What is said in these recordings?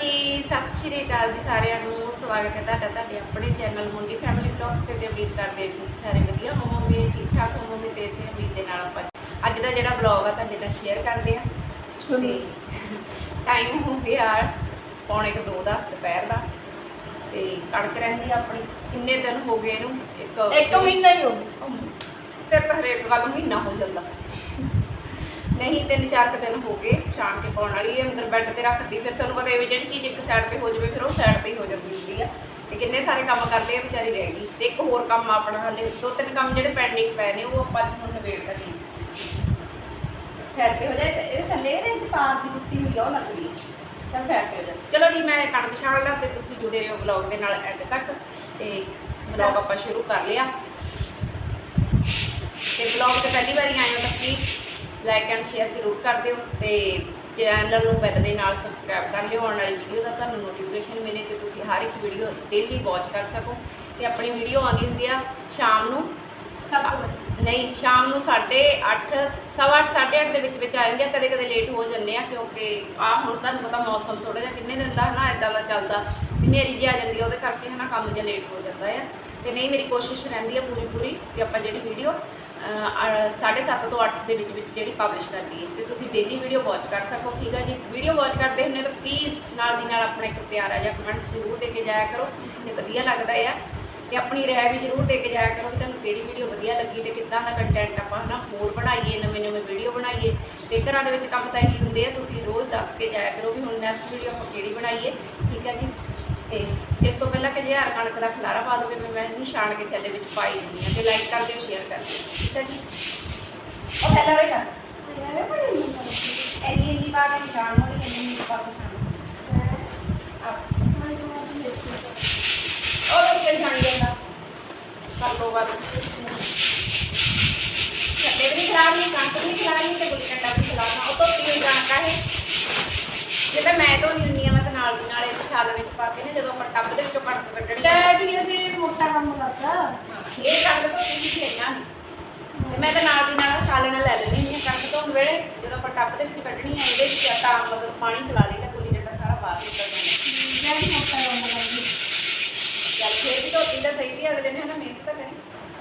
ਜੀ ਸਤਿ ਸ਼੍ਰੀ ਅਕਾਲ ਜੀ ਸਾਰਿਆਂ ਨੂੰ। ਸਵਾਗਤ ਹੈ ਤੁਹਾਡਾ ਤੁਹਾਡੇ ਆਪਣੇ ਚੈਨਲ ਮੁੰਡੀ ਫੈਮਿਲੀ ਬਲੌਗਸ ਤੇ ਤੇ ਉਮੀਦ ਕਰਦੇ ਹਾਂ ਤੁਸੀਂ ਸਾਰੇ ਵਧੀਆ ਹੋਵੋਗੇ ਠੀਕ ਠਾਕ ਹੋਵੋਗੇ ਤੇ ਇਸੇ ਉਮੀਦ ਦੇ ਨਾਲ ਆਪਾਂ ਅੱਜ ਦਾ ਜਿਹੜਾ ਬਲੌਗ ਆ ਤੁਹਾਡੇ ਨਾਲ ਸ਼ੇਅਰ ਕਰਦੇ ਆ ਤੇ ਟਾਈਮ ਹੋ ਗਿਆ ਪੌਣੇ ਕੁ ਦੋ ਦਾ ਦੁਪਹਿਰ ਦਾ। ਤੇ ਕਣਕ ਰਹਿੰਦੀ ਆ ਆਪਣੀ। ਕਿੰਨੇ ਦਿਨ ਹੋ ਗਏ ਇਹਨੂੰ? ਇੱਕ ਇੱਕ ਮਹੀਨਾ ਹੀ ਹੋ ਗਿਆ। ਤੇ ਤਾਂ ਹਰੇਕ ਗੱਲ ਮਹੀਨਾ ਹੋ ਜਾਂਦਾ। ਨਹੀਂ ਤਿੰਨ ਚਾਰ ਦਿਨ ਹੋ ਗਏ। ਸ਼ਾਮ ਕੇ ਪਾਉਣ ਵਾਲੀ ਹੈ, ਅੰਦਰ ਬੈੱਡ ਤੇ ਰੱਖਦੀ ਫਿਰ ਤੁਹਾਨੂੰ ਪਤਾ ਹੈ ਜਿਹੜੀ ਚੀਜ਼ ਇੱਕ ਸਾਈਡ ਤੇ ਹੋ ਜਾਵੇ, ਫਿਰ ਉਹ ਸਾਈਡ ਤੇ ਹੀ ਹੋ ਜਾਂਦੀ ਹੁੰਦੀ ਆ। ਤੇ ਕਿੰਨੇ ਸਾਰੇ ਕੰਮ ਕਰਦੇ ਆ ਵਿਚਾਰੀ ਰਹਿ ਗਈ। ਤੇ ਇੱਕ ਹੋਰ ਕੰਮ ਆਪਣਾ, ਹਾਲੇ ਦੋ ਤਿੰਨ ਕੰਮ ਜਿਹੜੇ ਪੈਂਡਿੰਗ ਪਏ ਨੇ, ਉਹ ਆਪਾਂ ਅੱਜ ਹੁਣ ਨਿਬੇੜ ਕਰਨੇ ਸਾਈਡ ਤੇ ਹੋ ਜਾਏ ਤੇ ਇਹ ਥੱਲੇ ਇਹਦੇ ਤਾਰ ਦੀ ਟੁੱਟੀ ਹੋਈ ਆ, ਉਹ ਲੱਗ ਚਲ ਸਾਈਡ ਤੇ ਹੋ ਜਾ। ਚਲੋ ਜੀ, ਮੈਂ ਕਣਕ ਛਾਣ ਲਾ, ਤੇ ਤੁਸੀਂ ਜੁੜੇ ਰਹੋ ਵਲੌਗ ਦੇ ਨਾਲ ਐਂਡ ਤੱਕ। ਤੇ ਵਲੌਗ ਆਪਾਂ ਸ਼ੁਰੂ ਕਰ ਲਿਆ। ਤੇ ਬਲੌਗ ਤੇ ਪਹਿਲੀ ਵਾਰੀ ਆਏ ਹੋ ਤਾਂ ਪਲੀਜ਼ ਲਾਈਕ ਐਂਡ ਸ਼ੇਅਰ ਜ਼ਰੂਰ ਕਰ ਦਿਓ ਤੇ ਚੈਨਲ ਨੂੰ ਬੈਲ ਦੇ ਨਾਲ ਸਬਸਕ੍ਰਾਈਬ ਕਰ ਲਿਓ ਆਉਣ ਵਾਲੀ ਵੀਡੀਓ ਦਾ ਤੁਹਾਨੂੰ ਨੋਟੀਫਿਕੇਸ਼ਨ ਮਿਲੇ ਤੇ ਤੁਸੀਂ ਹਰ ਇੱਕ ਵੀਡੀਓ ਡੇਲੀ ਵਾਚ ਕਰ ਸਕੋ। ਤੇ ਆਪਣੀ ਵੀਡੀਓ ਆਉਂਦੀ ਹੁੰਦੀ ਆ ਸ਼ਾਮ ਨੂੰ। ਸੱਤ ਵਜੇ। ਨਹੀਂ ਸ਼ਾਮ ਨੂੰ 8:30 ਸਵਾ ਅੱਠ, ਸਾਢੇ ਅੱਠ ਦੇ ਵਿੱਚ ਵਿੱਚ ਆ ਜਾਂਦੇ ਆ। ਕਦੇ ਕਦੇ ਲੇਟ ਹੋ ਜਾਂਦੇ ਆ ਕਿਉਂਕਿ ਆ ਹੁਣ ਤੁਹਾਨੂੰ ਪਤਾ ਮੌਸਮ ਥੋੜਾ ਜਿਹਾ ਕਿੰਨੇ ਦਿਨ ਦਾ ਹਨਾ ਇਦਾਂ ਦਾ ਚੱਲਦਾ। ਹਨੇਰੀ ਜਿਹੀ ਆ ਜਾਂਦੀ ਆ ਉਹਦੇ ਕਰਕੇ ਹਨਾ ਕੰਮ ਜਿਹਾ ਲੇਟ ਹੋ ਜਾਂਦਾ ਆ। ਤੇ ਨਹੀਂ ਮੇਰੀ ਕੋਸ਼ਿਸ਼ ਰਹਿੰਦੀ ਆ ਪੂਰੀ ਪੂਰੀ ਵੀ ਆਪਾਂ ਜਿਹੜੀ ਵੀਡੀਓ 7:30 ਤੋਂ 8 ਦੇ ਵਿੱਚ ਵਿੱਚ ਜਿਹੜੀ ਪਬਲਿਸ਼ ਕਰਦੀ ਹੈ। ਤੇ ਤੁਸੀਂ ਡੇਲੀ ਵੀਡੀਓ ਵਾਚ ਕਰ ਸਕੋ, ਠੀਕ ਹੈ ਜੀ? ਵੀਡੀਓ ਵਾਚ ਕਰਦੇ ਹੁੰਦੇ ਤਾਂ ਪਲੀਜ਼ ਨਾਲ ਦੀ ਨਾਲ ਆਪਣਾ ਇੱਕ ਪਿਆਰਾ ਜਿਹਾ ਕਮੈਂਟਸ ਜ਼ਰੂਰ ਦੇ ਕੇ ਜਾਇਆ ਕਰੋ, ਤੇ ਵਧੀਆ ਲੱਗਦਾ ਆ। ਤੇ ਆਪਣੀ ਰਾਏ ਵੀ ਜ਼ਰੂਰ ਦੇ ਕੇ ਜਾਇਆ ਕਰੋ ਕਿ ਤੁਹਾਨੂੰ ਕਿਹੜੀ ਵੀਡੀਓ ਵਧੀਆ ਲੱਗੀ ਤੇ ਕਿੱਦਾਂ ਦਾ ਕੰਟੈਂਟ ਆਪਾਂ ਹਨਾ ਹੋਰ ਬਣਾਈਏ ਨਵੇਂ ਨਵੇਂ ਵੀਡੀਓ ਬਣਾਈਏ। ਤੇ ਘਰਾਂ ਦੇ ਵਿੱਚ ਕੰਮ ਤਾਂ ਇਹੀ ਹੁੰਦੇ ਆ, ਤੁਸੀਂ ਰੋਜ਼ ਦੱਸ ਕੇ ਜਾਇਆ ਕਰੋ ਵੀ ਹੁਣ ਨੈਕਸਟ ਵੀਡੀਓ ਆਪਾਂ ਕਿਹੜੀ ਬਣਾਈਏ, ਠੀਕ ਹੈ ਜੀ? ਤੇ ਇਸ ਤੋਂ ਪਹਿਲਾਂ ਕਿ ਜੇ ਹਰ ਕਣਕ ਦਾ ਖਲਾਰਾ ਪਾ ਦੇਵੇ ਮੈਂ ਮੈਂ ਇਹਨੂੰ ਛਾਣ ਕੇ ਥੱਲੇ ਵਿੱਚ ਪਾਈ ਦਿੰਦੀ ਹਾਂ ਤੇ ਲਾਈਕ ਕਰ ਦਿਓ ਸ਼ੇਅਰ ਕਰ ਦਿਓ। ਠੀਕ ਹੈ ਜੀ? ਉਹ ਪਹਿਲਾਂ ਵੇ ਐਨੀ ਐਨੀ ਪਾ ਕੇ ਨਿਸ਼ਾਨ ਹੋਣੀ ਐਨੀ ਐਨੀ ਪਾ ਕੇ ਨਿਸ਼ਾਨ ਉਹ ਤਾਂ ਕਿਹਨ ਜਾਣੀ ਜਾਂਦਾ ਕਰ ਲੋ ਬਾਤ ਛੱਡੇ ਵੀ ਖਰਾਬ ਨਹੀਂ ਕਣਕ ਵੀ ਖਰਾਬ ਨਹੀਂ ਤੇ ਗੁੱਲੀ ਵੀ ਖਰਾਬ ਨਾ ਉਹ ਤੋਂ ਪੀਣ ਜਾਣਦਾ ਹੈ ਜੇ ਤਾਂ ਮੈਂ ਤੋਂ ਨਹੀਂ ਨਾਲ ਦੀ ਨਾਲ ਇਹ ਛਾਲ ਵਿੱਚ ਪਾ ਕੇ ਨਾ ਜਦੋਂ ਆਪਾਂ ਟੱਬ ਦੇ ਵਿੱਚੋਂ ਕਣਕ ਕੱਢਣੀ ਆ, ਡੈਡੀ ਅਸੀਂ ਮੋਟਾ ਕੰਮ ਕਰਦਾ ਇਹ ਕਣਕ ਤੋਂ ਤੁਸੀਂ ਖੇਡਣਾ ਨਹੀਂ ਤੇ ਮੈਂ ਤਾਂ ਨਾਲ ਦੀ ਨਾਲ ਛਾਲਣਾ ਲੈ ਲੈਂਦੀ ਹੁੰਦੀ ਹਾਂ ਕਣਕ ਧੋਣ ਵੇਲੇ। ਜਦੋਂ ਆਪਾਂ ਟੱਬ ਦੇ ਵਿੱਚ ਕੱਢਣੀ ਆ ਇਹਦੇ ਵਿੱਚ ਆਟਾ ਮਤਲਬ ਪਾਣੀ ਚਲਾ ਦੇਈਦਾ ਗੁੱਲੀ ਡੰਡਾ ਸਾਰਾ ਬਾਹਰ ਨਿਕਲ ਜਾਂਦਾ ਡੈਡੀ ਮੋਟਾ ਕੰਮ ਕਰਦਾ। ਚੱਲ ਫੇਰ ਵੀ ਧੋਤੀ ਤਾਂ ਸਹੀ ਸੀ ਅਗਲੇ ਨੇ ਹਨਾ ਮਿਹਨਤ ਤਾਂ ਕਰੀ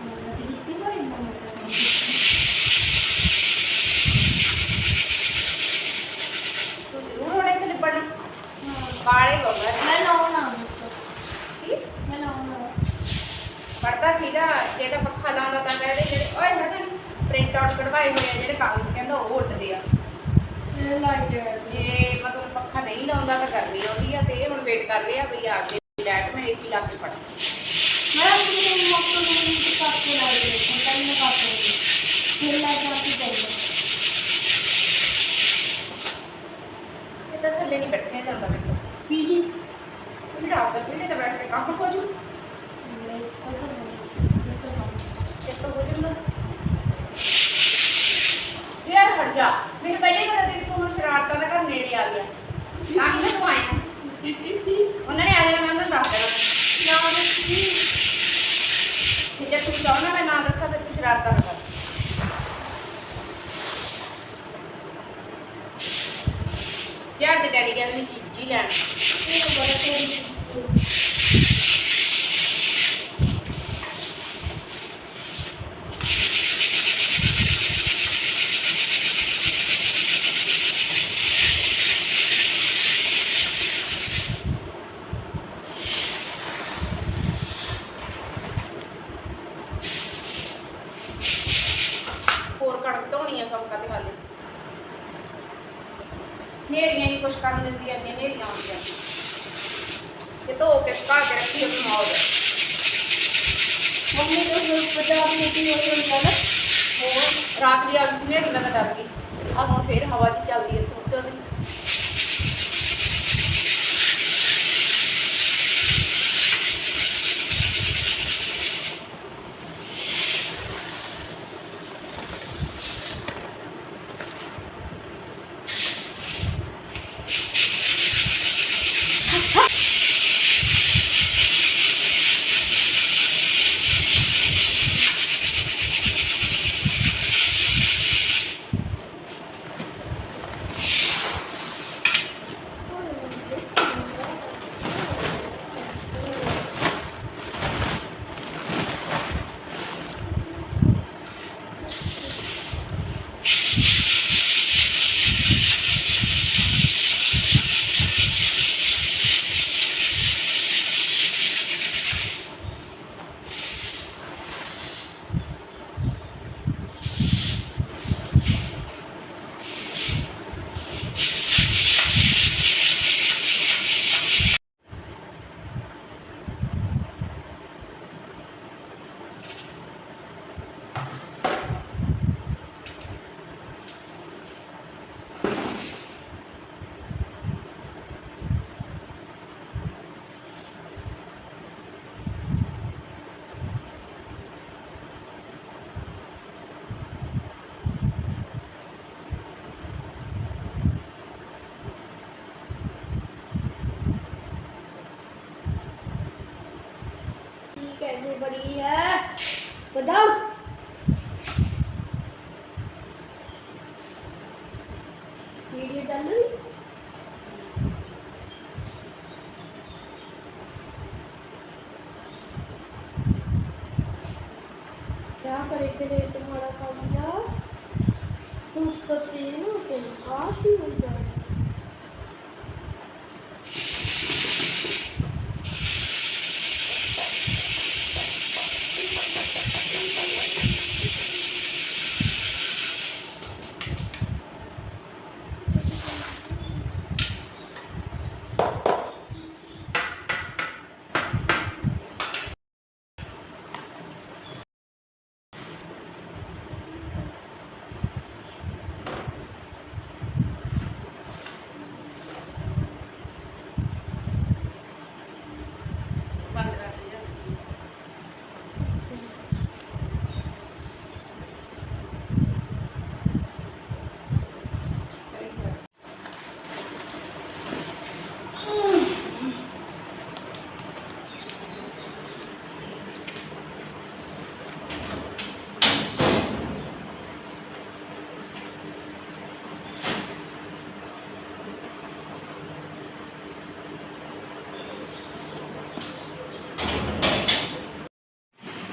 ਮੈਂ ਕੀਤੀ ਕੋਈ ਨਾ ਤੂੰ ਜ਼ਰੂਰ ਹੋਣੇ ਇੱਥੇ ਲਿਪੜਨਾ ਬਾਲੇ ਹੋਗਾ ਮੈਂ ਲਾਉਣਾ ਕੀ? ਮੈਂ ਲਾਉਣਾ ਪੜਦਾ ਸੀਗਾ ਜੇ ਤਾਂ ਪੱਖਾ ਲਾਉਂਦਾ ਤਾਂ ਕਹਿੰਦੇ ਜਿਹੜੇ ਓਏ ਹਟਾ ਨਹੀਂ ਪ੍ਰਿੰਟ ਆਊਟ ਕਢਵਾਏ ਹੋਏ ਆ ਜਿਹੜੇ ਕਾਗਜ਼ ਕਹਿੰਦਾ ਉਹ ਉੱਡਦੇ ਆ। ਇਹ ਲਾਈਟ ਜੇ ਮਤਲਬ ਪੱਖਾ ਨਹੀਂ ਲਾਉਂਦਾ ਤਾਂ ਗਰਮੀ ਆਉਂਦੀ ਆ ਤੇ ਇਹ ਹੁਣ ਵੇਟ ਕਰ ਲਿਆ ਬਈ ਆ ਕੇ ਲੈਟ ਮੈਂ ਏਸੀ ਲਾ ਕੇ ਪੜ ਮੈਂ ਆਪਣੇ ਮੋਟਰ ਨੂੰ ਵੀ ਕੱਟ ਕੇ ਲਾ ਦੇ ਕੰਟਾਈ ਨਾ ਕੱਟ ਦੇ ਫਿਰ ਲਾਈਟ ਆ ਕੇ ਜਾਏਗਾ ਇਹ ਤਾਂ ਥੱਲੇ ਨਹੀਂ ਬੈਠਿਆ ਜਾਂਦਾ ਮੇਰੇ ਤੋਂ ਪੀਜੀ ਵੀੜਾ ਆਪੇ ਪੀੜੇ ਤੇ ਬੈਠ ਕੇ ਕੰਮ ਹੋ ਜੂ ਨਹੀਂ ਕੋਈ ਨਹੀਂ ਕੋਈ ਕੰਮ ਇਸ ਤੋਂ ਹੋ ਜਾਂਦਾ ਯਾਰ ਹਟ ਜਾ ਮੈਨੂੰ ਪਹਿਲੇ ਹੀ ਪਤਾ ਸੀ ਵੀ ਤੂੰ ਹੁਣ ਸ਼ਰਾਰਤਾਂ ਦਾ ਘਰ ਨੇੜੇ ਆ ਗਿਆ ਤਾਂ ਹੀ ਮੈਂ ਤੂੰ ਆਇਆ ਉਹਨਾਂ ਨੇ ਆ ਜਾਣਾ ਮੈਂ ਉਹਨਾਂ ਨੂੰ ਦੱਸ ਦੇਣਾ ਨਾ ਨਹੀਂ ਤੇ ਜੇ ਤੂੰ ਮੈਂ ਨਾ ਦੱਸਾਂ ਫਿਰ ਤੂੰ ਸ਼ਰਾਰਤਾਂ ਨਾ ਕਰ। ਯਾਰ ਤੇ ਡੈਡੀ ਕਹਿੰਦੇ ਚੀਜ਼ੀ ਲੈਣ। ਇਹ ਬੜਾ ਤੇਰੀ ਹੋਰ ਕਣਕ ਧੋਣੀ ਆ ਸੌਂਕਾ ਤੇ ਹਾਲੇ ਨੇਰੀਆਂ ਨਹੀਂ ਕੁਛ ਕਰਨ ਦਿੰਦੀਆਂ ਇੰਨੀਆਂ ਨੇਰੀਆਂ ਆਉਂਦੀਆਂ ਤੇ ਧੋ ਕੇ ਸੁਕਾ ਕੇ ਰੱਖੀ ਆਪਣੀ ਮੌਜ ਮੰਮੀ ਤੋਂ ਜੋ ਪੰਜਾਬ ਵਿੱਚ ਹੀ ਹੋਈ ਹੁੰਦਾ ਨਾ ਹੋਰ ਰਾਤ ਦੀ ਆਗ ਸੀ ਨੇਰੀ ਮੈਂ ਡਰ ਗਈ। ਆ ਹੁਣ ਫੇਰ ਹਵਾ 'ਚ ਚੱਲਦੀ ਹੈ ਧੁੱਪ ਤੇ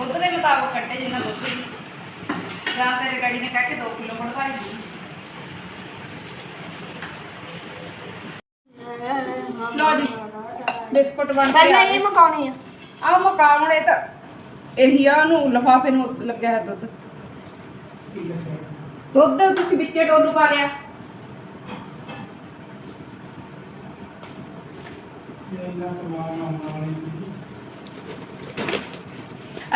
ਦੁੱਧ ਦੇ ਮੁਤਾਬਕ ਕੱਟੇ ਜਿੰਨਾ ਦੁੱਧ ਦੀ। ਜਾਂ ਤੇਰੇ ਡੈਡੀ ਨੇ ਕਹਿ ਕੇ 2 ਕਿਲੋ ਬਣਵਾਈ ਸੀ। ਲਓ ਜੀ ਬਿਸਕੁਟ ਬਣ ਕੇ ਪਹਿਲਾਂ ਇਹ ਗਏ। ਮਕਾਉਣੀ ਆ। ਆ ਮਕਾਉਣ ਇਹ ਤਾਂ ਇਹੀ ਆ ਨੂੰ ਲਫਾਫੇ ਨੂੰ ਲੱਗਿਆ ਹੈ ਦੁੱਧ। ਦੁੱਧ ਤੁਸੀਂ ਵਿੱਚੇ ਡੋਲੂ ਪਾ ਲਿਆ।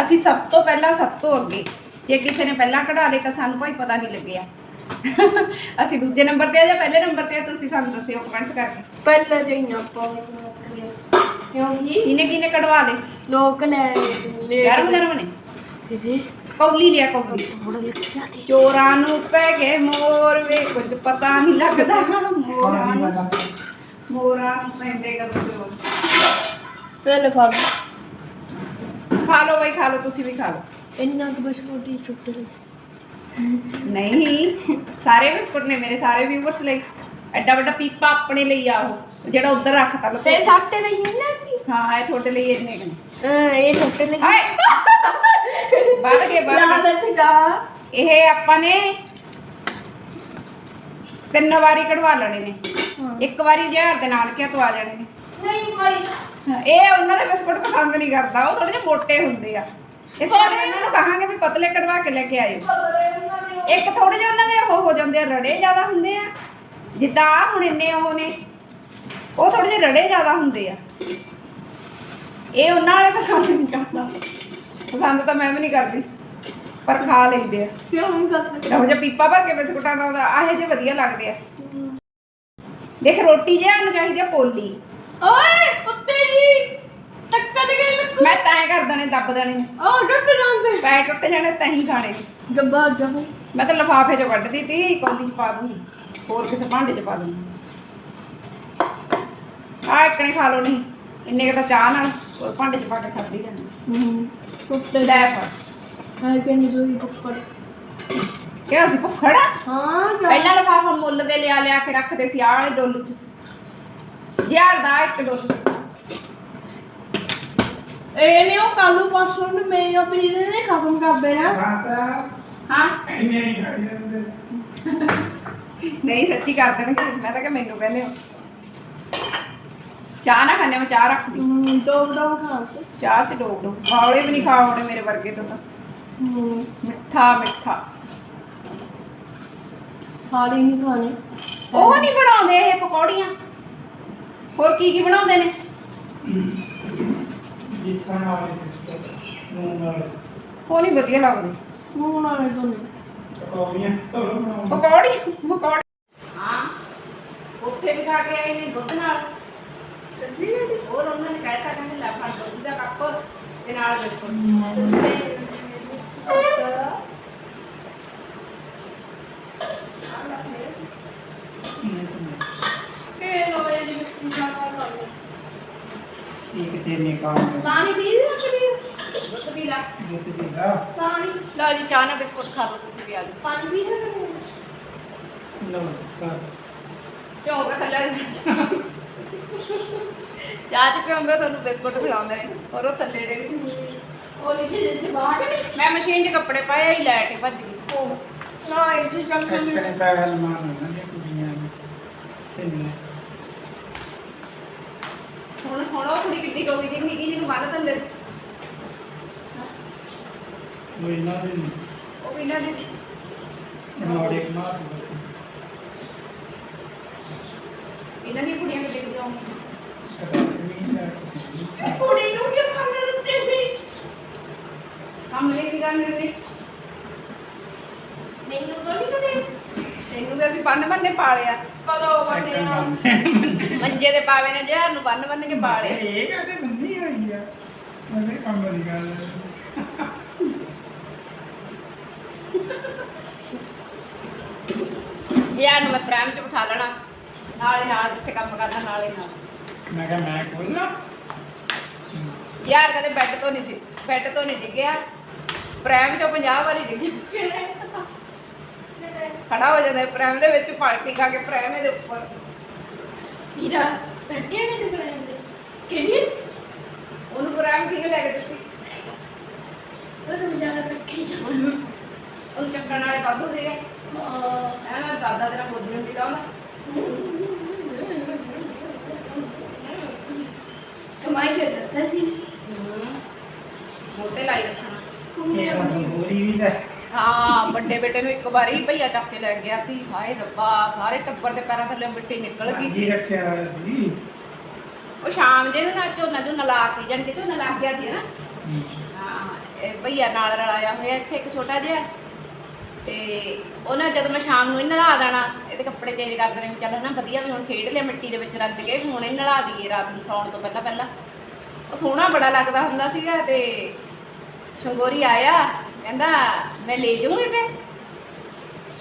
ਅਸੀਂ ਸਭ ਤੋਂ ਪਹਿਲਾਂ ਸਭ ਤੋਂ ਅੱਗੇ ਜੇ ਕਿਸੇ ਨੇ ਪਹਿਲਾਂ ਕਢਾ ਲਏ ਤਾਂ ਸਾਨੂੰ ਭਾਈ ਪਤਾ ਨਹੀਂ ਲੱਗਿਆ। ਅਸੀਂ ਦੂਜੇ ਨੰਬਰ ਤੇ ਆ ਜਾਂ ਪਹਿਲੇ ਨੰਬਰ ਤੇ ਆ ਤੁਸੀਂ ਸਾਨੂੰ ਦੱਸਿਓ ਕਮੈਂਟਸ ਕਰਕੇ। ਪਹਿਲਾਂ ਜੇ ਨਾ ਪਾਉਣੀ ਕਿਉਂਕਿ ਕਿਨੇ ਕਿਨੇ ਕਢਵਾ ਲਏ? ਲੋਕ ਲੈ ਲੈ ਗਰਮ ਗਰਮ ਨੇ? ਤੇ ਕੌਲੀ ਲਿਆ ਕੌਲੀ। ਥੋੜਾ ਲਿਖਿਆ ਤੇ ਚੋਰਾਂ ਨੂੰ ਪੈ ਗਏ ਮੋਰ ਵੇ ਕੁਝ ਪਤਾ ਨਹੀਂ ਲੱਗਦਾ। ਮੋਰਾਂ ਨੂੰ ਮੋਰਾਂ ਨੂੰ ਪੈਂਦੇ ਕਦੋਂ ਚੋਰ। ਪਹਿਲਾਂ ਖਾ ਲਓ। ਖਾ ਲਓ ਬਈ ਖਾ ਲਓ ਤੁਸੀਂ ਵੀ ਖਾ ਲਓ। ਇੰਨਾ ਕੁ ਬਿਸਕੁਟ ਹੀ ਛੁੱਟ ਰਿਹਾ। ਨਹੀਂ ਸਾਰੇ ਬਿਸਕੁਟ ਨੇ ਮੇਰੇ ਸਾਰੇ ਵੀਵਰਸ ਲਈ। ਐਡਾ ਵੱਡਾ ਪੀਪਾ ਆਪਣੇ ਲਈ ਆ ਉਹ ਜਿਹੜਾ ਉੱਧਰ ਰੱਖਤਾ ਲੋ ਤੇ ਸੱਟ ਰਹੀ ਹੈ ਨਾ ਹਾਂ ਇਹ ਤੁਹਾਡੇ ਲਈ ਇੰਨੇ ਕੁ ਨੇ। ਹਾਂ ਇਹ ਛੋਟੇ ਲਈ। ਹਾਏ! ਵੱਧ ਗਏ ਵੱਧ ਗਏ। ਅੱਛਾ ਇਹ ਆਪਾਂ ਨੇ ਤਿੰਨ ਵਾਰੀ ਕਢਵਾ ਲੈਣੇ ਨੇ। ਇੱਕ ਵਾਰੀ ਜਹਰ ਦੇ ਨਾਲ ਕਿਆ ਤੋਂ ਆ ਜਾਣੇ ਨੇ। ਨਹੀਂ ਭਾਈ ਇਹ ਉਹਨਾਂ ਦੇ ਬਿਸਕੁਟ ਪਸੰਦ ਨਹੀਂ ਕਰਦਾ ਉਹ ਥੋੜੇ ਜਿਹੇ ਮੋਟੇ ਹੁੰਦੇ ਆ। ਇਸ ਕਰਕੇ ਇਹਨਾਂ ਨੂੰ ਕਹਾਂਗੇ ਵੀ ਪਤਲੇ ਕਢਵਾ ਕੇ ਲੈ ਕੇ ਆਇਓ। ਇੱਕ ਥੋੜੇ ਜਿਹੇ ਉਹਨਾਂ ਦੇ ਉਹ ਹੋ ਜਾਂਦੇ ਆ ਰੜੇ ਜ਼ਿਆਦਾ ਹੁੰਦੇ ਆ। ਜਿੱਦਾਂ ਆਹ ਹੁਣ ਇੰਨੇ ਉਹ ਨੇ ਉਹ ਥੋੜੇ ਜਿਹੇ ਰੜੇ ਜ਼ਿਆਦਾ ਹੁੰਦੇ ਆ। ਇਹ ਉਹਨਾਂ ਵਾਲੇ ਪਸੰਦ ਨਹੀਂ ਕਰਦਾ। ਪਸੰਦ ਤਾਂ ਮੈਂ ਵੀ ਨਹੀਂ ਕਰਦੀ ਪਰ ਖਾ ਲਈਦੇ ਆ। ਕਿਉਂ ਨਹੀਂ ਕਰਦੇ ਇਹੋ ਜਿਹਾ ਪੀਪਾ ਭਰ ਕੇ ਬਿਸਕੁਟਾਂ ਦਾ ਉਹਦਾ ਆਹੇ ਜਿਹੇ ਵਧੀਆ ਲੱਗਦੇ ਆ। ਦੇਖ ਰੋਟੀ ਜੇ ਨੂੰ ਚਾਹੀਦੀ ਆ ਪੋਲੀ। ਓਏ ਜੀ। ਲੱਗ ਮੈਂ ਤਾਂ ਐ ਕਰ ਦੇਣੇ ਦੱਬ ਦੇਣੇ। ਓ ਡੱਟ ਜਾਂਦੇ ਪੈ ਟੁੱਟ ਜਾਣੇ ਤਾਂ ਹੀ ਖਾਣੇ ਜੱਬਾ ਜੱਬੂ ਮੈਂ ਤਾਂ ਲਫਾਫੇ 'ਚੋਂ ਕੱਢ ਦਿੱਤੀ ਕੌਲੀ 'ਚ ਪਾ ਦੂੰਗੀ। ਹੋਰ ਕਿਸੇ ਭਾਂਡੇ 'ਚ ਪਾ ਦੂੰਗੀ। ਆ ਇੱਕਣੇ ਖਾ ਲਓ ਨਹੀਂ ਇੰਨੇ ਕੁ ਤਾਂ ਚਾਹ ਨਾਲ ਹੋਰ ਭਾਂਡੇ 'ਚ ਪਾ ਕੇ ਖਾਦੀ ਜਾਂਦੀ। ਹੂੰ ਕੁੱਤੇ ਲੈ ਪੱਕੜ ਕਿਹਾ ਸੀ ਭੁੱਖੜਾ? ਹਾਂ ਪਹਿਲਾਂ ਲਫਾਫਾ ਮੁੱਲ ਦੇ ਲਿਆ ਲਿਆ ਕੇ ਰੱਖਦੇ ਸੀ ਆਹ ਵਾਲੇ ਡੋਲੂ 'ਚ। ਹਜ਼ਾਰ ਦਾ ਇੱਕ ਡੋਲੂ। ਇਹ ਨਹੀਂ ਉਹ ਕਾਲੂ ਪਾਸੋਂ ਨੂੰ ਮੇਰਾ ਪੀਰ ਨੇ ਖਤਮ ਕਰ ਦੇਣਾ। ਹਾਂ? ਨਹੀਂ ਸੱਚੀ ਕਰ ਦੇਣਗੇ ਮੈਂ ਤਾਂ ਕਿ ਮੈਨੂੰ ਕਹਿੰਦੇ ਹੋ। ਚਾਹ ਨਾ ਖਾਣੇ ਮੈਂ ਚਾਹ ਰੱਖ ਲਈ ਹੂੰ ਦੋ ਦੋ ਖਾ ਕੇ। ਚਾਹ ਚ ਡੋਬ ਦੋ ਬਾਵਲੇ ਵੀ ਨਹੀਂ ਖਾਉਣੇ ਮੇਰੇ ਵਰਗੇ ਤੋਂ ਤਾਂ। ਹੂੰ। ਮਿੱਠਾ ਮਿੱਠਾ। ਖਾਲੀ ਨਹੀਂ ਖਾਣੇ। ਉਹ ਨਹੀਂ ਬਣਾਉਂਦੇ ਇਹ ਪਕੌੜੀਆਂ। ਹੋਰ ਕੀ ਕੀ ਬਣਾਉਂਦੇ ਨੇ? ਉਹ ਨਹੀਂ ਵਧੀਆ ਲੱਗਦੀ। ਮੂੰਹ ਨਾਲ ਦੋਨੇ ਕੌੜੀਆਂ ਧੋਲੋ ਬਣਾਓ ਪਕੌੜੀ ਪਕੌੜੀ। ਹਾਂ ਉੱਥੇ ਵੀ ਖਾ ਕੇ ਆਏ ਨੇ ਦੁੱਧ ਨਾਲ। ਤੁਸੀਂ ਨੇ। ਹੋਰ ਉਹਨਾਂ ਨੇ ਕਹਿਤਾ ਕਹਿੰਦੇ ਲੈ ਫੜ ਦੁੱਧ ਦਾ ਕੱਪ ਤੇ ਨਾਲ ਬਿਸਕੁਟ ਇਹ ਲੋੜੇ ਦੀ ਮਿੱਟੀ ਸਾਰਾ ਕਰ ਲਓ ਇੱਕ ਤੇ ਨੇ। ਕੰਮ ਪਾਣੀ ਪੀ ਲਿਆ ਕਰੀ ਦੁੱਧ ਵੀ ਲਾ। ਜਿੱਤ ਦੀ ਦਾ ਪਾਣੀ। ਲਓ ਜੀ ਚਾਹ ਨਾਲ ਬਿਸਕੁਟ ਖਾ ਲਓ ਤੁਸੀਂ ਵੀ ਆ ਜਾਓ। ਪਾਣੀ ਪੀ ਲਿਆ ਲਓ ਕਰ ਭਿਉਂਗਾ ਥੱਲੇ ਚਾਹ ਚ ਭਿਉਂਗਾ ਤੁਹਾਨੂੰ ਬਿਸਕੁਟ ਖਿਲਾਉਂਦੇ ਨੇ। ਔਰ ਉਹ ਥੱਲੇ ਡਿੱਗ ਜੂ। ਉਹ ਲਿਖੇ ਜਿੱਥੇ ਬਾਹਰ ਨਹੀਂ ਮੈਂ ਮਸ਼ੀਨ 'ਚ ਕੱਪੜੇ ਪਾਏ ਹੀ ਲੈਟ ਹੀ ਭੱਜ ਗਈ। ਉਹ ਨਾ ਇਹ ਜੀ ਚੱਲ ਕੇ ਕੱਟਣੇ ਪੈਗਲ ਮਾਰਨ ਨਾ ਨੇ। ਕੁੜੀਆਂ ਨੇ ਤਿੰਨ ਹੁਣ ਉਹ ਕੁੜੀ ਕਿੱਡੀ ਹੋ ਗਈ ਜੀ ਨਿੱਕੀ ਜਿਹੀ ਨੂੰ ਬੰਨ ਦਿੰਦੇ ਉਹ ਇਹਨਾਂ ਦੇ ਨੀ। ਉਹ ਇਹਨਾਂ ਦੀ ਕੁੜੀਆਂ ਕਿੱਡੀ ਕਿੱਡੀ ਹੋਣਗੀਆਂ ਕਦਾ ਜ਼ਮੀਨ ਦਾ ਕਿਸੇ ਇਹ ਕੁੜੀ ਨੂੰ ਕੀ ਪਾਣੀ ਦਿੱਤੇ ਸੀ? ਨਹੀਂ ਦੀ ਗੱਲ ਨਹੀਂ ਮੈਨੂੰ ਤਾਂ ਨਹੀਂ ਕਦੇ ਤੈਨੂੰ ਵੀ ਅਸੀਂ ਬੰਨ ਬੰਨੇ ਪਾਲਿਆ। ਕਦੋਂ ਆ ਮੰਜੇ ਤੇ ਪਾਵੇ ਨੇ ਜ਼ਹਿਰ ਨੂੰ ਬੰਨ ਬੰਨ ਕੇ ਪਾਲਿਆ ਇਹ ਉਹਨੇ ਕੰਮ ਦੀ ਗੱਲ ਜ਼ਹਿਰ ਨੂੰ ਮੈਂ ਪ੍ਰੇਮ 'ਚ ਬਿਠਾ ਲੈਣਾ ਨਾਲੇ ਨਾਲ ਜਿੱਥੇ ਕੰਮ ਕਰਨਾ ਨਾਲੇ ਨਾਲ। ਮੈਂ ਕਿਹਾ ਮੈਂ ਖੋਲਣਾ ਯਾਰ ਕਦੇ ਬੈੱਡ ਤੋਂ ਨਹੀਂ ਸੀ ਬੈੱਡ ਤੋਂ ਨਹੀਂ ਡਿੱਗਿਆ। ਪ੍ਰੇਮ 'ਚੋਂ 50 ਵਾਰੀ ਡਿੱਗਿਆ ਖੜਾ ਹੋ ਜਾਂਦਾ ਪ੍ਰੇਮ ਦੇ ਵਿੱਚ ਪਾਲਟੀ ਖਾ ਕੇ ਪ੍ਰੇਮ ਦੇ ਉੱਪਰ। ਵੀਰਾ ਬੈਠੇ ਨੇ ਨਿਕਲੇ ਜਾਂਦੇ ਕਿਹੜੀ? ਉਹਨੂੰ ਪ੍ਰੇਮ ਕਿਹਨੇ ਲੈ ਕੇ ਦਿੱਤੀ? ਉਹ ਤਾਂ ਵਿਚਾਰਾ ਤੱਕੀ ਜਾ ਉਹਨੂੰ ਚੱਕਣ ਵਾਲੇ ਵਾਧੂ ਸੀਗੇ। ਆ ਐਨਾ ਦਾਦਾ ਤੇਰਾ ਬੋਦੀ ਹੁੰਦੀ ਲਾਉਂਦਾ ਕਮਾਈ ਕਰ ਜਾਂਦਾ ਸੀ? ਮੋਟੇ ਲਾਈ ਰੱਖਣਾ। ਘੁੰਮੇ ਇਹ ਰਸਮ ਹੋਰੀ ਵੀ ਲੈ। ਹਾਂ ਵੱਡੇ ਬੇਟੇ ਨੂੰ ਇੱਕ ਵਾਰੀ ਭਈਆ ਚੱਕ ਕੇ ਲੈ ਗਿਆ ਸੀ। ਹਾਏ ਰੱਬਾ ਸਾਰੇ ਟੱਬਰ ਦੇ ਪੈਰਾਂ ਥੱਲੇ ਮਿੱਟੀ ਨਿਕਲ ਗਈ। ਜੀ ਰੱਖਿਆ ਸੀ ਉਹ ਸ਼ਾਮ ਜੇ ਨਾ ਝੋਨਾ ਝੋਨਾ ਲਾ ਕੇ, ਜਾਣੀ ਕਿ ਝੋਨਾ ਲੱਗ ਗਿਆ ਸੀ ਨਾ ਹਾਂ, ਇਹ ਭਈਆ ਨਾਲ ਰਲਾਇਆ ਹੋਇਆ ਇੱਥੇ ਇੱਕ ਛੋਟਾ ਜਿਹਾ। ਤੇ ਉਹਨਾਂ ਜਦ ਮੈਂ ਸ਼ਾਮ ਨੂੰ ਇਹ ਨਲਾ ਦੇਣਾ, ਇਹਦੇ ਕੱਪੜੇ ਚੇਂਜ ਕਰ ਦੇਣੇ ਵੀ ਚੱਲ ਹਨਾ ਵਧੀਆ ਵੀ ਹੁਣ ਖੇਡ ਲਿਆ ਮਿੱਟੀ ਦੇ ਵਿੱਚ ਰੱਜ ਕੇ, ਵੀ ਹੁਣ ਇਹ ਨਲਾ ਦਈਏ ਰਾਤ ਨੂੰ ਸੌਣ ਤੋਂ ਪਹਿਲਾਂ ਪਹਿਲਾਂ। ਉਹ ਸੋਹਣਾ ਬੜਾ ਲੱਗਦਾ ਹੁੰਦਾ ਸੀਗਾ ਤੇ ਸ਼ੰਗੋਰੀ ਆਇਆ, ਕਹਿੰਦਾ, ਮੈਂ ਲੈ ਜਾਊਂ ਇਸੇ?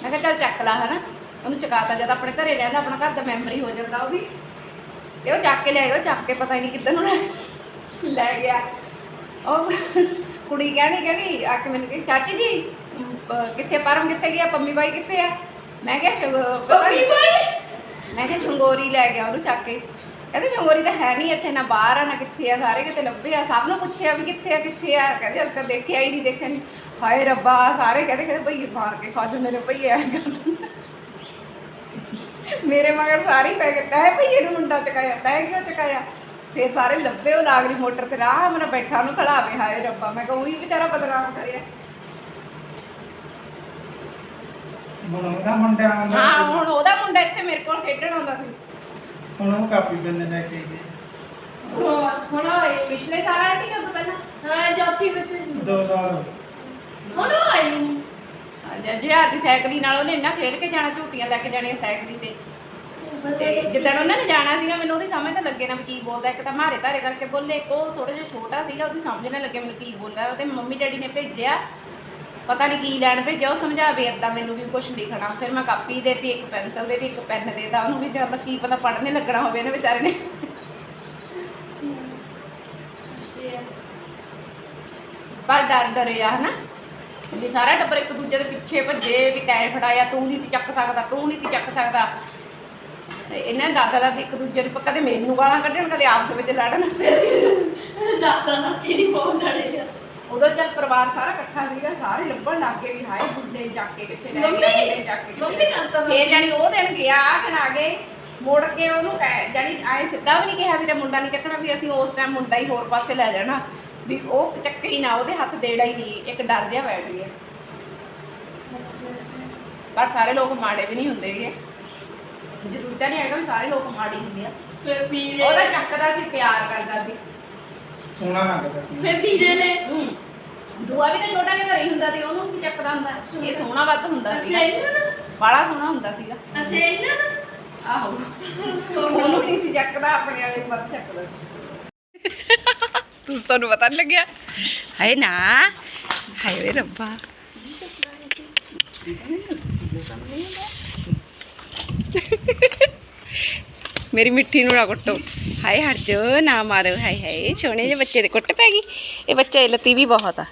ਮੈਂ ਕਿਹਾ, ਚੱਲ ਚੱਕ ਲਾ ਹਨਾ। ਉਹਨੂੰ ਚਕਾਤਾ ਜਦ ਆਪਣੇ ਘਰੇ ਰਹਿੰਦਾ, ਆਪਣਾ ਘਰ ਦਾ ਮੈਂਬਰ ਹੀ ਹੋ ਜਾਂਦਾ ਉਹ ਵੀ। ਉਹ ਚੱਕ ਕੇ ਲੈ ਗਿਆ ਉਹ ਚੱਕ ਕੇ ਪਤਾ ਨਹੀਂ ਕਿੱਧਰ ਨੂੰ ਲੈ- ਗਿਆ। ਉਹ ਕੁੜੀ ਕਹਿੰਦੀ ਕਹਿੰਦੀ ਆ ਕੇ ਮੈਨੂੰ ਕਹਿੰਦੀ ਚਾਚੀ ਜੀ ਕਿੱਥੇ ਪਰਮ ਕਿੱਥੇ ਗਿਆ? ਪੰਮੀ ਬਾਈ ਕਿੱਥੇ ਆ? ਮੈਂ ਕਿਹਾ ਸ਼ੰਗ- ਪਤਾ ਪੰਮੀ ਨੀ। ਬਾਈ? ਮੈਂ ਕਿਹਾ ਸ਼ੰਗੋਰੀ ਲੈ ਗਿਆ ਉਹਨੂੰ ਚੱਕ ਕੇ। ਕਹਿੰਦੇ ਸ਼ੰਗੋਰੀ ਤਾਂ ਹੈ ਨਹੀਂ ਇੱਥੇ ਨਾ ਬਾਹਰ ਆ ਨਾ ਕਿੱਥੇ ਆ ਸਾਰੇ ਕਿਤੇ ਲੱਭੇ ਆ। ਸਭ ਨੂੰ ਪੁੱਛਿਆ ਵੀ ਕਿੱਥੇ ਆ ਕਿੱਥੇ ਆ? ਕਹਿੰਦੇ ਅਸੀਂ ਦੇਖਿਆ ਹੀ ਨਹੀਂ ਦੇਖਿਆ ਨਹੀਂ ਹਾਏ ਰੱਬਾ ਸਾਰੇ ਕਹਿੰਦੇ ਕਹਿੰਦੇ ਭਈਏ ਮਾਰ ਕੇ ਖਾ ਜਾਂਦੇ ਨੇ ਭਈਏ ਆ ਮੇਰੇ ਮਗਰ ਸਾਰੀ ਪੈ ਗਏ ਤੈ ਭਈਏ ਨੂੰ ਮੁੰਡਾ ਚਕਾਇਆ ਤੈ ਕਿਉਂ ਚਕਾਇਆ? ਫਿਰ ਸਾਰੇ ਲੱਭੇ ਉਹ ਲਾਗਲੀ ਮੋਟਰ ਤੇ ਰਾਹ ਮੇਰਾ ਬੈਠਾ ਉਹਨੂੰ ਖੜਾਵੇ ਹਾਏ ਰੱਬਾ ਮੈਂ ਕਹਾਂ ਉਹੀ ਵਿਚਾਰਾ ਬਦਨਾਮ ਕਰਿਆ। ਹੁਣ ਉਹਦਾ ਮੁੰਡਾ ਆਉਂਦਾ ਹਾਂ ਹੁਣ ਉਹਦਾ ਮੁੰਡਾ ਇੱਥੇ ਮੇਰੇ ਕੋਲ ਖੇਡਣ ਆਉਂਦਾ ਸੀ। ਹੁਣ ਉਹ ਕਾਪੀ ਬੰਨ ਲੈ ਕੇ ਗਏ ਹੁਣ ਹੁਣ ਆਏ ਪਿਛਲੇ ਸਾਲ ਆਇਆ ਸੀ ਕਿ ਉਦੋਂ ਪਹਿਲਾਂ? ਹਾਂ ਜਾਤੀ ਬੱਚੇ ਸੀ। ਦੋ ਸਾਲ ਹੁਣ ਆਏ ਨਹੀਂ। ਅੱਜ ਹਜ਼ਾਰ ਦੀ ਸਾਈਕਲੀ ਨਾਲ ਉਹਨੇ ਇੰਨਾ ਖੇਡ ਕੇ ਜਾਣਾ ਝੂਟੀਆਂ ਲੈ ਕੇ ਜਾਣੀਆਂ ਸਾਈਕਲੀ ਤੇ। ਤੇ ਜਿੱਦਣ ਉਹਨਾਂ ਨੇ ਜਾਣਾ ਸੀਗਾ, ਮੈਨੂੰ ਉਹਦੀ ਸਮਝ ਤਾਂ ਲੱਗੇ ਨਾ ਵੀ ਕੀ ਬੋਲਦਾ, ਇੱਕ ਤਾਂ ਮਾਰੇ ਧਾਰੇ ਕਰਕੇ ਬੋਲੇ, ਇੱਕ ਉਹ ਥੋੜਾ ਜਿਹਾ ਛੋਟਾ ਸੀਗਾ, ਉਹਦੀ ਸਮਝ ਨਾ ਲੱਗੇ ਮੈਨੂੰ ਕੀ ਬੋਲਦਾ, ਉਹਦੇ ਮੰਮੀ ਡੈਡੀ ਨੇ ਭੇਜਿਆ, ਪਤਾ ਨਹੀਂ ਕੀ ਲੈਣ ਭੇਜਿਆ, ਉਹ ਸਮਝਾਵੇ ਏਦਾਂ ਮੈਨੂੰ ਵੀ ਕੁਝ ਲਿਖਣਾ ਫਿਰ ਮੈਂ ਕਾਪੀ ਦੇਤੀ, ਇੱਕ ਪੈਨਸਲ ਦੇਤੀ, ਇੱਕ ਪੈਨ ਦੇਤਾ, ਉਹਨੂੰ ਵੀ ਜਦ ਕੀ ਪਤਾ ਪੜ੍ਹਨੇ ਲੱਗਣਾ ਹੋਵੇ ਇਹਨੇ ਵਿਚਾਰੇ ਨੇ। ਪਰ ਡਰ ਡਰਿਆ ਹਨਾ? ਵੀ ਸਾਰਾ ਟੱਬਰ ਇੱਕ ਦੂਜੇ ਦੇ ਪਿੱਛੇ ਭੱਜੇ, ਵੀ ਤੈਂ ਫੜਾਇਆ ਤੂੰ ਨਹੀਂ ਤੀ ਚੱਕ ਸਕਦਾ, ਤੂੰ ਨਹੀਂ ਤੀ ਚੱਕ ਸਕਦਾ। ਤੇ ਇਹਨਾਂ ਦਾਦਾ ਦਾਦੀ ਇੱਕ ਦੂਜੇ ਨੂੰ ਕਦੇ ਮੈਨੂੰ ਗਾਲਾਂ ਕੱਢਣ ਕਦੇ ਆਪਸ ਵਿੱਚ ਲੜਨ। ਦਾਦਾ ਨਾਤੀ ਦੀ ਬਹੁਤ ਲੜੇ ਆ। ਉਦੋਂ ਜਦ ਪਰਿਵਾਰ ਸਾਰਾ ਇਕੱਠਾ ਸੀਗਾ ਸਾਰੇ ਲੱਭਣ ਲੱਗ ਗਏ ਵੀ ਹਾਏ ਬੁੱਢੇ ਜਾ ਕੇ ਕਿੱਥੇ ਲੈ ਗਏ ਬੁੱਢੇ ਜਾ ਕੇ ਮੰਮੀ ਦਾਦਾ ਫੇਰ ਜਾਨੀ ਉਹ ਦਿਨ ਗਿਆ ਦਿਨ ਆ ਗਏ ਮੁੜ ਕੇ ਉਹਨੂੰ ਜਾਨੀ ਆਏ ਸਿੱਧਾ ਵੀ ਨਹੀਂ ਕਿਹਾ ਵੀ ਤੇ ਮੁੰਡਾ ਨਹੀਂ ਚੱਕਣਾ ਵੀ ਅਸੀਂ ਉਸ ਟਾਈਮ ਮੁੰਡਾ ਹੀ ਹੋਰ ਪਾਸੇ ਲੈ ਜਾਣਾ। ਵੀ ਉਹ ਚੱਕੇ ਹੀ ਨਾ ਉਹਦੇ ਹੱਥ ਦੇੜਾ ਹੀ ਨਹੀਂ ਇੱਕ ਡਰ ਜਿਹਾ ਬੈਠ ਗਿਆ। ਪਰ ਸਾਰੇ ਲੋਕ ਮਾੜੇ ਵੀ ਨਹੀਂ ਹੁੰਦੇ ਹੈਗੇ ਜ਼ਰੂਰਤ ਨਹੀਂ ਹੈਗਾ ਵੀ ਸਾਰੇ ਲੋਕ ਮਾੜੇ ਹੁੰਦੇ ਆ। ਫਿਰ ਵੀਰੇ ਉਹਦਾ ਚੱਕਦਾ ਸੀ ਪਿਆਰ ਕਰਦਾ ਸੀ। ਸੋਹਣਾ ਲੱਗਦਾ ਸੀ। ਫਿਰ ਵੀਰੇ ਨੇ ਹੂੰ। ਦੂਆ ਵੀ ਤਾਂ ਛੋਟਾ ਜਿਹਾ ਘਰੇ ਹੀ ਹੁੰਦਾ ਸੀ ਉਹਨੂੰ ਕੀ ਚੱਕਦਾ ਹੁੰਦਾ? ਇਹ ਸੋਹਣਾ ਵੱਧ ਹੁੰਦਾ ਅੱਛਾ ਸੀਗਾ। ਇਹਨਾਂ ਨੂੰ? ਬੜਾ ਸੋਹਣਾ ਹੁੰਦਾ ਸੀਗਾ। ਅੱਛਾ ਇਹਨਾਂ ਨੂੰ? ਆਹੋ। ਉਹਨੂੰ ਨਹੀਂ ਸੀ ਚੱਕਦਾ ਆਪਣੇ ਵਾਲੇ ਨੂੰ ਵੱਧ ਚੱਕਦਾ ਤੁਸੀਂ ਤੁਹਾਨੂੰ ਪਤਾ ਨਹੀਂ ਲੱਗਿਆ? ਹਾਏ ਨਾ ਹਾਏ ਵੇ ਰੱਬਾ। ਮੇਰੀ ਮਿੱਠੀ ਨੂੰ ਨਾ ਕੁੱਟੋ। ਹਾਏ, ਹਟ ਜੋ ਨਾ ਮਾਰੋ। ਹਾਏ ਹਾਏ ਸੋਹਣੇ ਜਿਹੇ ਬੱਚੇ ਦੇ ਕੁੱਟ ਪੈ ਗਈ। ਇਹ ਬੱਚਾ ਇਲਤੀ ਵੀ ਬਹੁਤ ਆ।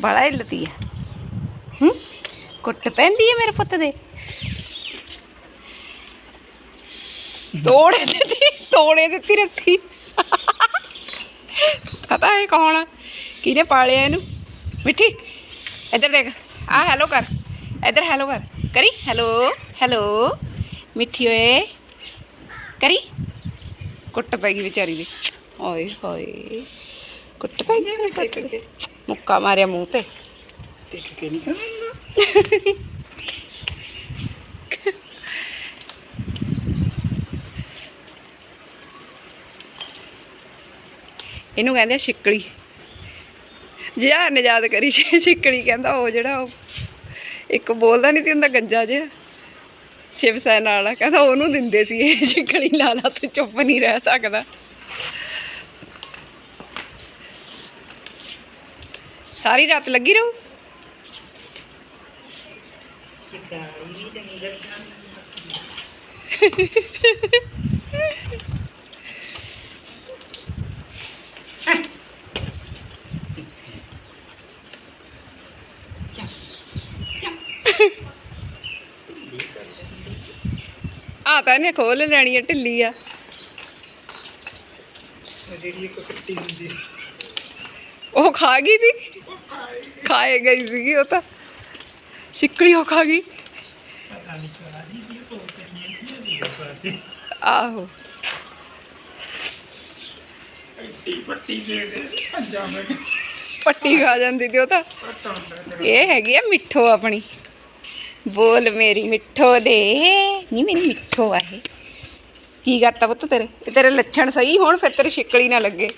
ਬੜਾ ਇਲਤੀ ਆ। ਹੂੰ? ਕੁੱਟ ਪੈਂਦੀ ਹੈ ਮੇਰੇ ਪੁੱਤ ਦੇ। ਤੋੜੇ ਦਿੱਤੀ ਤੋੜੇ ਦਿੱਤੀ ਰੱਸੀ। ਪਤਾ ਹੈ ਕੌਣ ਆ? ਕਿਹਨੇ ਪਾਲਿਆ ਇਹਨੂੰ? ਮਿੱਠੀ, ਇੱਧਰ ਦੇਖ। ਆ ਹੈਲੋ ਕਰ। ਇੱਧਰ ਹੈਲੋ ਕਰ। ਕਰੀ? ਹੈਲੋ ਹੈਲੋ ਮਿੱਠੀ ਓਏ। ਕਰੀ। ਕੁੱਟ ਪੈ ਗਈ ਵਿਚਾਰੀ ਦੀ। ਓਏ ਹੋਏ। ਕੁੱਟ ਪੈ ਗਈ ਮੁੱਕਾ ਮਾਰਿਆ ਮੂੰਹ ਤੇ। ਦੇਖ ਕੇ ਨਹੀਂ ਕਰਨਾ ਇਹਨੂੰ ਕਹਿੰਦੇ ਆ ਛਿੱਕਲੀ। ਜਿਆ ਨੇ ਯਾਦ ਕਰੀ ਛਿ- ਕਹਿੰਦਾ ਉਹ ਜਿਹੜਾ ਉਹ ਇੱਕ ਬੋਲਦਾ ਨਹੀਂ ਤੇ ਹੁੰਦਾ ਗੰਜਾ ਜਿਹਾ। ਸ਼ਿਵ ਸੈਨ ਵਾਲਾ ਕਹਿੰਦਾ ਉਹਨੂੰ ਦਿੰਦੇ ਸੀ ਇਹ ਛਿੱਕਲੀ ਲਾ ਤੇ ਚੁੱਪ ਨਹੀਂ ਰਹਿ ਸਕਦਾ। ਸਾਰੀ ਰਾਤ ਲੱਗੀ ਰਹੂ? ਆ ਤਾਂ ਇਹਨੇ ਖੋਲ ਲੈਣੀ ਆ ਢਿੱਲੀ ਆ। ਉਹ ਜਿਹੜੀ ਇੱਕ ਕੱਟੀ ਹੁੰਦੀ ਉਹ ਖਾ ਗਈ ਸੀ? ਖਾਏ ਗਈ ਸੀਗੀ ਉਹ ਤਾਂ। ਛਿੱਕਲੀ ਉਹ ਖਾ ਗਈ। ਆਹੋ। ਪੱਟੀ ਖਾ ਜਾਂਦੀ ਤੇ ਉਹ ਤਾਂ। ਇਹ ਹੈਗੀ ਆ ਮਿੱਠੋ ਆਪਣੀ। ਬੋਲ ਮੇਰੀ ਮਿੱਠੋ ਦੇ। ਨਹੀਂ ਮੇਰੀ ਮਿੱਠੋ ਆ ਇਹ। ਕੀ ਕਰਤਾ ਪੁੱਤ ਤੇਰੇ? ਇਹ ਤੇਰੇ ਲੱਛਣ ਸਹੀ ਹੋਣ, ਫਿਰ ਤੇਰੀ ਛਿੱਕਲੀ ਨਾ ਲੱਗੇ।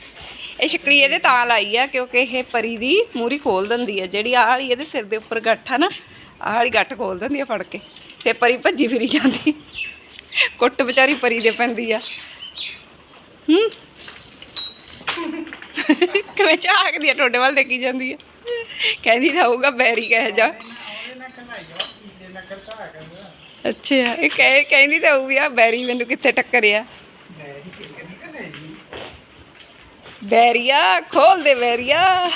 ਇਹ ਛਿੱਕਲੀ ਇਹਦੇ ਤਾਂ ਲਾਈ ਆ, ਕਿਉਂਕਿ ਇਹ ਪਰੀ ਦੀ ਮੂਰੀ ਖੋਲ ਦਿੰਦੀ ਆ। ਜਿਹੜੀ ਆਹ ਵਾਲੀ ਇਹਦੇ ਸਿਰ ਦੇ ਉੱਪਰ ਗੱਠ ਆ ਨਾ, ਆਹ ਵਾਲੀ ਗੱਠ ਖੋਲ ਦਿੰਦੀ ਆ ਫੜ ਕੇ। ਤੇ ਪਰੀ ਭੱਜੀ ਫਿਰੀ ਜਾਂਦੀ। ਕੁੱਟ ਵਿਚਾਰੀ ਪਰੀ ਦੇ ਪੈਂਦੀ ਆ। ਹੂੰ? ਕਿਵੇਂ ਝਾਕਦੀ ਆ, ਟੋਡੇ ਵੱਲ ਦੇਖੀ ਜਾਂਦੀ ਆ। ਕਹਿੰਦੀ ਤਾਂ ਹੋਊਗਾ ਬੈਰੀ ਕਹਿ ਜਾ ਉਹਦੇ ਨਾਲ ਕਲਾਈਆ ਕੀਦੇ ਨਾਲ ਕਰਤਾ ਕਰਦਾ ਅੱਛਾ, ਇਹ ਕਹਿ, ਕਹਿੰਦੀ ਤਾਂ ਉਹ ਵੀ ਆ ਬੈਰੀ ਮੈਨੂੰ ਕਿੱਥੇ ਟੱਕਰਿਆ? ਮੈਂ ਬੈਰੀਆ, ਖੋਲ ਦੇ ਬੈਰੀਆ।